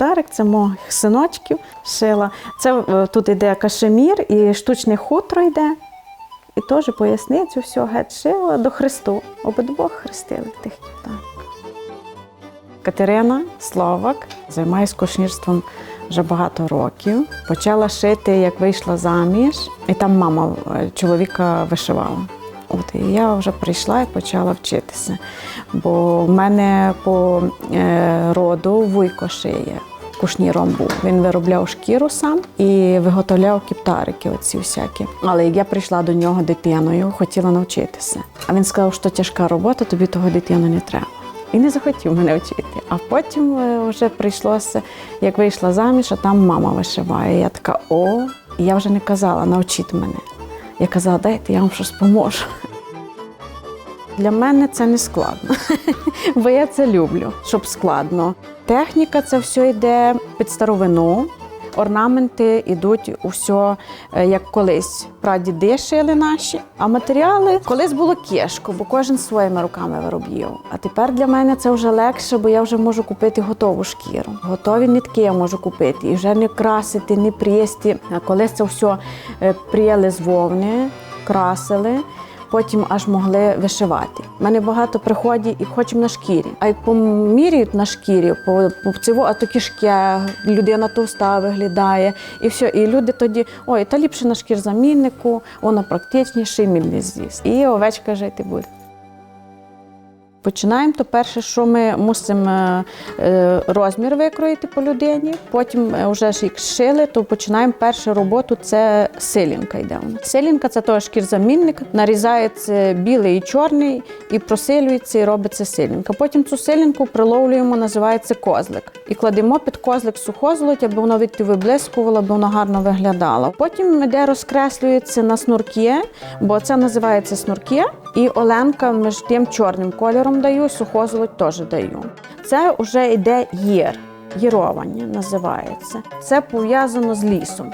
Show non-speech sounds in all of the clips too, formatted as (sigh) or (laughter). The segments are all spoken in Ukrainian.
кептарик, це моїх синочків шила. Це е, тут йде кашемір і штучне хутро йде. І теж поясницю, все геть шила до Христу. Обидвох хрестили тих кептарик. Катерина Словак займається кошнірством вже багато років. Почала шити, як вийшла заміж, і там мама е, чоловіка вишивала. От і я вже прийшла і почала вчитися. Бо в мене по е, роду вуйко шиє. Кушніром був. Він виробляв шкіру сам і виготовляв кіптарики, оці всякі. Але як я прийшла до нього дитиною, хотіла навчитися. А він сказав, що тяжка робота, тобі того дитину не треба. І не захотів мене вчити. А потім е, вже прийшлося, як вийшла заміж, а там мама вишиває. Я така, о, і я вже не казала, навчіть мене. Я казала, дайте, я вам щось поможу. Для мене це не складно, (laughs) бо я це люблю, щоб складно. Техніка це все йде під старовину. Орнаменти йдуть усе як колись прадіди шили наші, а матеріали колись було кешко, бо кожен своїми руками виробляв. А тепер для мене це вже легше, бо я вже можу купити готову шкіру. Готові нитки я можу купити і вже не красити, не прєсти. А колись це все пріяли з вовни, красили потім аж могли вишивати. У мене багато приходять і хочемо на шкірі. А як поміряють на шкірі, по, по цього, а то кішке, людина товста виглядає, і все. І люди тоді, ой, та ліпше на шкірзаміннику, воно практичніше, і мільний з'їсть. І овечка жити буде. Починаємо, то перше, що ми мусимо е, е, розмір викроїти по людині. Потім е, вже ж як шили, то починаємо першу роботу. Це силінка йде. Силінка це той шкірзамінник, нарізається білий і чорний, і просилюється, і робиться силінка. Потім цю силінку приловлюємо, називається козлик. І кладемо під козлик сухозолоть, аби воно відти виблискувало, аби воно гарно виглядало. Потім йде розкреслюється на снурки, бо це називається снурки. І Оленка між тим чорним кольором даю, сухозолоть теж даю. Це вже йде єр, єрування називається. Це пов'язано з лісом.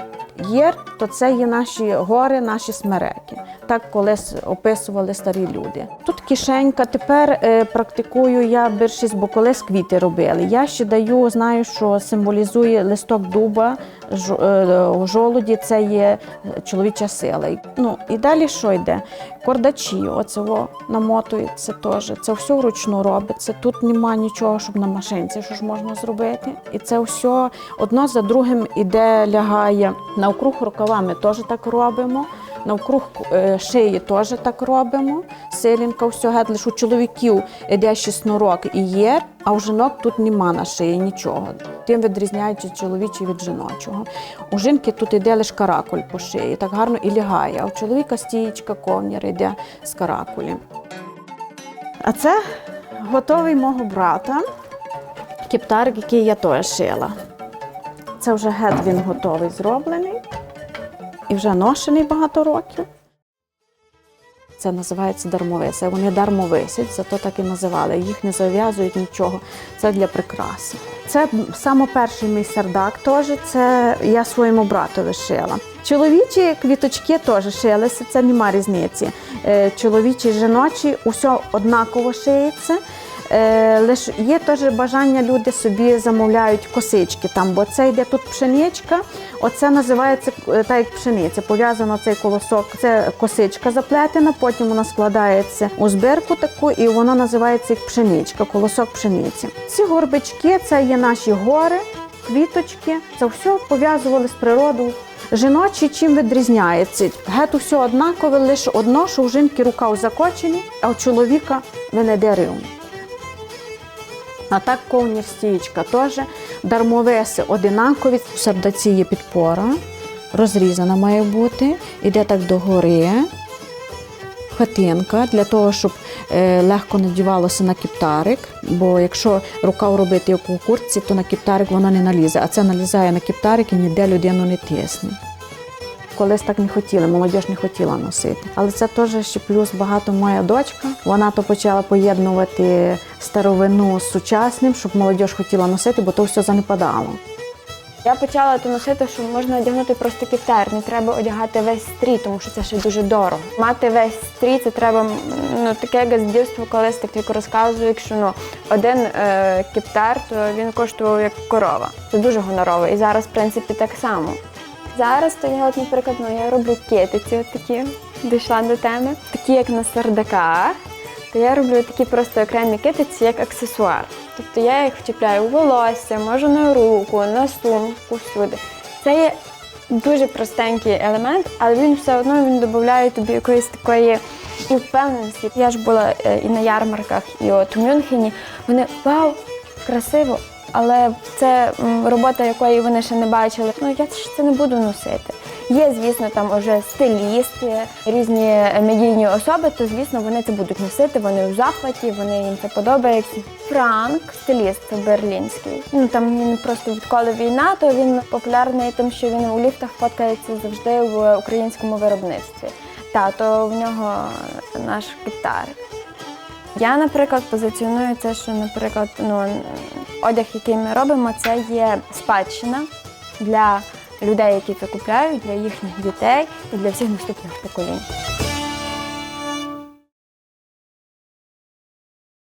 Єр то це є наші гори, наші смереки. Так колись описували старі люди. Тут кишенька. Тепер е, практикую я більшість, бо колись квіти робили. Я ще даю, знаю, що символізує листок дуба, ж- е, жолуді це є чоловіча сила. Ну і далі що йде? Кордачі, оце во, намотується теж. Це все вручну робиться. Тут нема нічого, щоб на машинці, що ж можна зробити. І це все одно за другим іде, лягає. Навкруг рукава ми теж так робимо. Навкруг е, шиї теж так робимо. Силінка, геть, лише у чоловіків іде ще снурок і є, а у жінок тут нема на шиї нічого. Тим відрізняючи чоловічий від жіночого. У жінки тут іде лише каракуль по шиї, так гарно і лягає. А у чоловіка стієчка, ковнір йде з каракулі. А це готовий мого брата, кептарик, який я теж шила. Це вже геть він готовий, зроблений і вже ношений багато років. Це називається дармовиси. Вони дармо висять, зато так і називали. Їх не зав'язують нічого. Це для прикраси. Це саме мій сердак теж. Це я своєму братові шила. Чоловічі квіточки теж шилися, це нема різниці. Е, Чоловічі, жіночі, усе однаково шиється. Е, лиш є теж бажання, люди собі замовляють косички там, бо це йде тут пшеничка, оце називається е, так як пшениця. Пов'язано цей колосок, це косичка заплетена, потім вона складається у збірку таку, і воно називається як пшеничка, колосок пшениці. Ці горбички це є наші гори, квіточки. Це все пов'язували з природою. Жіночі чим відрізняється? Геть усе однакове, лише одно, що у жінки рукав закочені, а у чоловіка венеде рівно. А так ковнір стієчка теж. Дармовеси одинакові. В сердаці є підпора, розрізана має бути, іде так догори. Хатинка для того, щоб е, легко надівалося на кіптарик. Бо якщо рукав робити як у куртці, то на кіптарик воно не налізе. А це налізає на кіптарик і ніде людину не тисне. Колись так не хотіли, молодь не хотіла носити. Але це теж ще плюс багато моя дочка. Вона то почала поєднувати старовину з сучасним, щоб молодь хотіла носити, бо то все занепадало. Я почала то носити, що можна одягнути просто кіптер, не треба одягати весь стрій, тому що це ще дуже дорого. Мати весь стрій, це треба ну таке дитинства колись так тільки розказую, якщо ну один е, кіптер, то він коштував як корова. Це дуже гонорово. І зараз, в принципі, так само. Зараз то я, от, наприклад, ну, я роблю китиці, от такі, дійшла до теми, такі як на сардаках, то я роблю такі просто окремі китиці як аксесуар. Тобто я їх вчіпляю у волосся, можу на руку, на сумку, всюди. Це є дуже простенький елемент, але він все одно він додає тобі якоїсь такої і впевненості. Я ж була е, і на ярмарках, і от у Мюнхені. Вони вау, красиво, але це робота, якої вони ще не бачили. Ну я ж це не буду носити. Є, звісно, там уже стилісти, різні медійні особи, то звісно вони це будуть носити. Вони у захваті, вони їм це подобається. Франк, стиліст берлінський. Ну там він просто відколи війна, то він популярний тим, що він у ліфтах фоткається завжди в українському виробництві. Та то в нього наш гітар. Я, наприклад, позиціоную це, що, наприклад, ну, одяг, який ми робимо, це є спадщина для людей, які це купляють, для їхніх дітей і для всіх наступних поколінь.